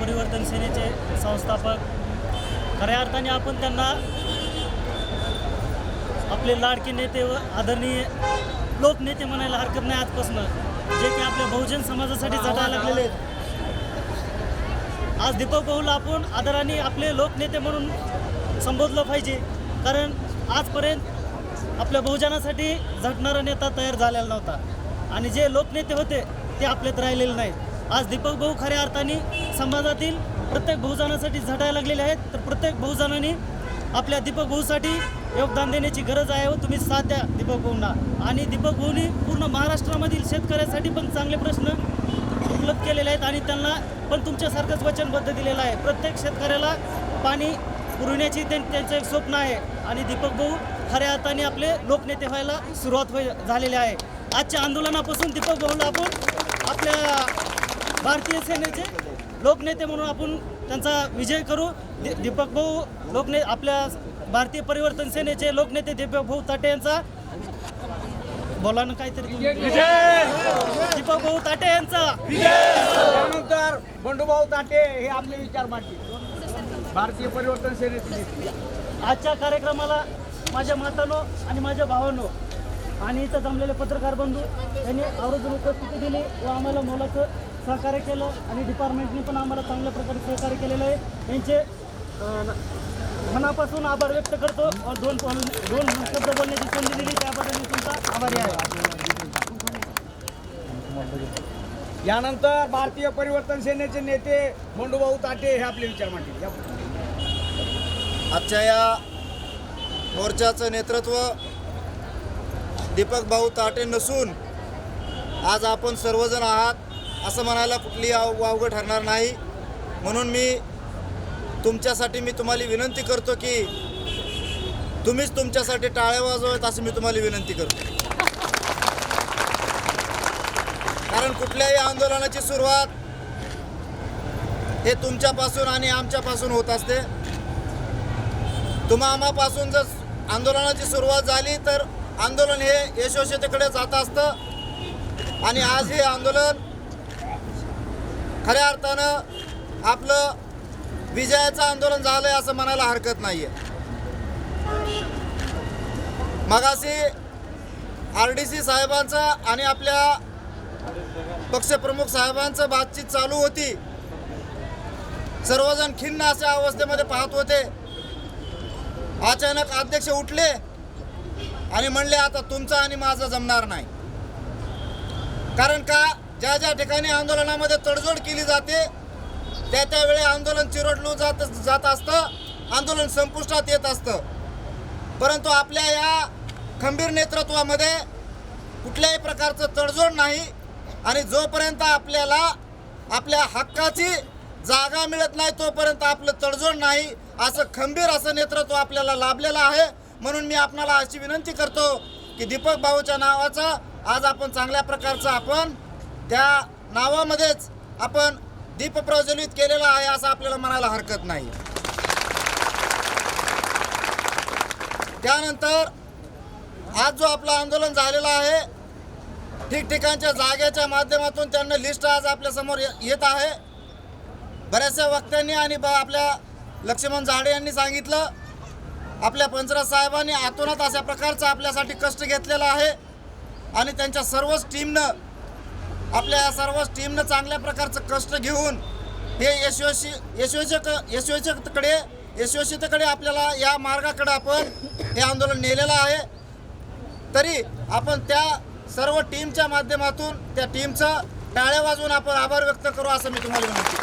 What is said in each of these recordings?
परिवर्तन सेनेचे संस्थापक. खऱ्या अर्थाने आपण त्यांना आपले लाडके नेते व आदरणीय लोकनेते म्हणायला हरकत नाही आजपासून. जे की आपल्या बहुजन समाजासाठी झटायला लागलेले आहेत. आज दीपक भाऊला आपण आदराने आपले लोकनेते म्हणून संबोधलं पाहिजे. कारण आजपर्यंत आपल्या बहुजनासाठी झटणारा नेता तयार झालेला नव्हता. आणि जे लोकनेते होते ते आपल्यात राहिलेले नाहीत. आज दीपक भाऊ खऱ्या अर्थाने समाजातील प्रत्येक बहुजनासाठी झटायला लागलेले आहेत. तर प्रत्येक बहुजनाने आपल्या दीपक भाऊसाठी योगदान देण्याची गरज आहे व तुम्ही साथ द्या दीपक भाऊंना. आणि दीपक भाऊनी पूर्ण महाराष्ट्रामधील शेतकऱ्यासाठी पण चांगले प्रश्न उपलब्ध केलेले आहेत आणि त्यांना पण तुमच्यासारखंच वचनबद्ध दिलेलं आहे. प्रत्येक शेतकऱ्याला पाणी पुरवण्याची त्यांचं एक स्वप्न आहे. आणि दीपक भाऊ खऱ्या अर्थाने आपले लोकनेते व्हायला सुरुवात होई झालेली आहे. आजच्या आंदोलनापासून दीपक भाऊला आपण आपल्या भारतीय सेनेचे लोकनेते म्हणून आपण त्यांचा विजय करू. दि- दीपक भाऊ लोकने आपल्या भारतीय परिवर्तन सेनेचे लोकनेते दीपक भाऊ ताटे यांचा. बोला ना काहीतरी. दीपक भाऊ ताटे यांचा. त्यानंतर बंडूभाऊ ताटे हे आपले विचार मांडतील भारतीय परिवर्तन सेनेचे. आजच्या कार्यक्रमाला माझ्या मातानो आणि माझ्या भावानो आणि इथं जमलेले पत्रकार बंधू यांनी आवर्जून उपस्थिती दिली व आम्हाला मोलाचं सहकार्य केलं आणि डिपार्टमेंटने पण आम्हाला चांगल्या प्रकारे सहकार्य केलेलं आहे. यांचे मनापासून आभार व्यक्त करतो. दोन दोन शब्द बोलण्याची संधी दिली त्याबद्दल मी तुमचा आभारी आहे. यानंतर भारतीय परिवर्तन सेनेचे नेते बंडूभाऊ ताटे हे आपले विचार मांडतील. या- आजच्या या मोर्चाचं नेतृत्व दीपक भाऊ ताटे नसून आज आपण सर्वजण आहात. असं म्हणायला कुठली आव वावगं ठरणार नाही. म्हणून मी तुमच्यासाठी मी तुम्हाला विनंती करतो की तुम्हीच तुमच्यासाठी टाळ्या वाजवत असं मी तुम्हाला विनंती करतो. कारण कुठल्याही आंदोलनाची सुरुवात हे तुमच्यापासून आणि आमच्यापासून होत असते. तुम्हा आम्हापासून जर आंदोलनाची सुरुवात झाली तर आंदोलन हे यशस्वीतेकडे जात असतं. आणि आज हे आंदोलन खऱ्या अर्थानं आपलं विजयाचं आंदोलन झालंय असं म्हणायला हरकत नाही आहे मगाशी आर डी सी साहेबांचं आणि आपल्या पक्षप्रमुख साहेबांचं बातचीत चालू होती. सर्वजण खिन्न अशा अवस्थेमध्ये पाहत होते. अचानक अध्यक्ष उठले आणि म्हणले आता तुमचं आणि माझं जमणार नाही. कारण का? ज्या ज्या ठिकाणी आंदोलनामध्ये तडजोड केली जाते त्या त्यावेळी आंदोलन चिरडलं जात जात असतं आंदोलन संपुष्टात येत असतं. परंतु आपल्या या खंबीर नेतृत्वामध्ये कुठल्याही प्रकारचं तडजोड नाही आणि जोपर्यंत आपल्याला आपल्या हक्काची जागा मिळत नाही तोपर्यंत आपलं तडजोड नाही असं खंबीर असं नेतृत्व आपल्याला लाभलेलं आहे. म्हणून मी आपणाला अशी विनंती करतो की दीपक भाऊच्या नावाचा आज आपण चांगल्या प्रकारचं आपण त्या नावामध्येच आपण दीप प्रज्वलित केलेला आहे असं आपल्याला म्हणायला हरकत नाही. त्यानंतर आज जो आपलं आंदोलन झालेलं आहे ठिकठिकाणच्या जागेच्या माध्यमातून त्यांना लिस्ट आज आपल्यासमोर येत आहे. बऱ्याचशा वक्त्यांनी आणि ब- आपल्या लक्ष्मण झाडे यांनी सांगितलं आपल्या पंचराज साहेबांनी आतोनात अशा प्रकारचा आपल्यासाठी कष्ट घेतलेला आहे आणि त्यांच्या सर्वच टीमनं आपल्या या सर्वच टीमनं चांगल्या प्रकारचं कष्ट घेऊन हे यशस्वी यशस्वीक यशस्वीकडे यशस्वीतेकडे आपल्याला या मार्गाकडे आपण हे आंदोलन नेलेलं आहे. तरी आपण त्या सर्व टीमच्या माध्यमातून त्या टीमचं टाळ्या वाजवून आपण आभार व्यक्त करू असं मी तुम्हाला विनंती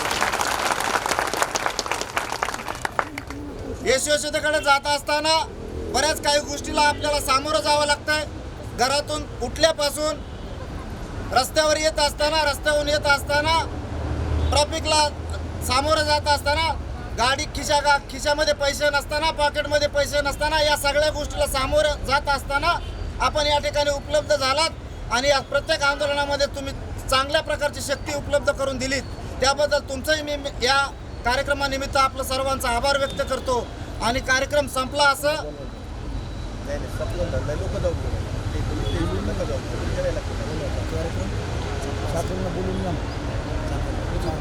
यशस्वीतेकडे जात असताना बऱ्याच काही गोष्टीला आपल्याला सामोरं जावं लागतंय. घरातून उठल्यापासून रस्त्यावर येत असताना रस्त्यावरून येत असताना ट्रॅफिकला सामोरं जात असताना गाडी खिशा गा खिशामध्ये पैसे नसताना पॉकेटमध्ये पैसे नसताना या सगळ्या गोष्टीला सामोरं जात असताना आपण या ठिकाणी उपलब्ध झालात आणि या प्रत्येक आंदोलनामध्ये तुम्ही चांगल्या प्रकारची शक्ती उपलब्ध करून दिलीत त्याबद्दल तुमचंही मी मी या कार्यक्रमानिमित्त आपलं सर्वांचा आभार व्यक्त करतो आणि कार्यक्रम संपला असं सापडून बोलून या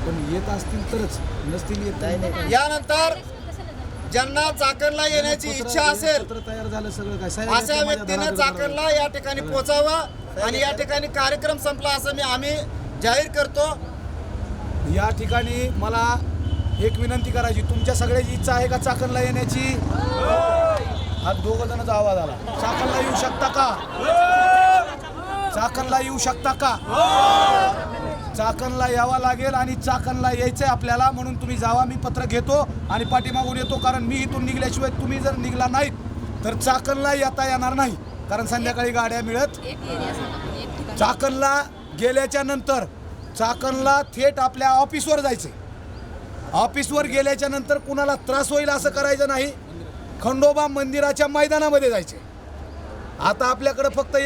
पण येत असतील तरच नसतील येत नाही. यानंतर ज्यांना चाकणला येण्याची इच्छा असेल तयार झालं सगळं काय? अशा व्यक्तीनं चाकणला या ठिकाणी पोचावं आणि या ठिकाणी कार्यक्रम संपला असं मी आम्ही जाहीर करतो. या ठिकाणी मला एक विनंती करायची तुमच्या सगळ्याची इच्छा आहे का चाकणला येण्याची? हा दोघ जणांचा आवाज आला. चाकणला येऊ शकता का? चाकणला येऊ शकता का? चाकणला यावा लागेल आणि चाकणला यायचंय आपल्याला म्हणून तुम्ही जावा. मी पत्र घेतो आणि पाठीमागून येतो कारण मी इथून निघल्याशिवाय तुम्ही जर निघला नाहीत तर चाकणला येता येणार नाही. कारण संध्याकाळी गाड्या मिळत चाकणला गेल्याच्यानंतर चाकणला थेट आपल्या ऑफिसवर जायचं ऑफिसवर गेल्याच्यानंतर कुणाला त्रास होईल असं करायचं नाही. खंडोबा मंदिराच्या मैदानामध्ये जायचे आता आपल्याकडे फक्त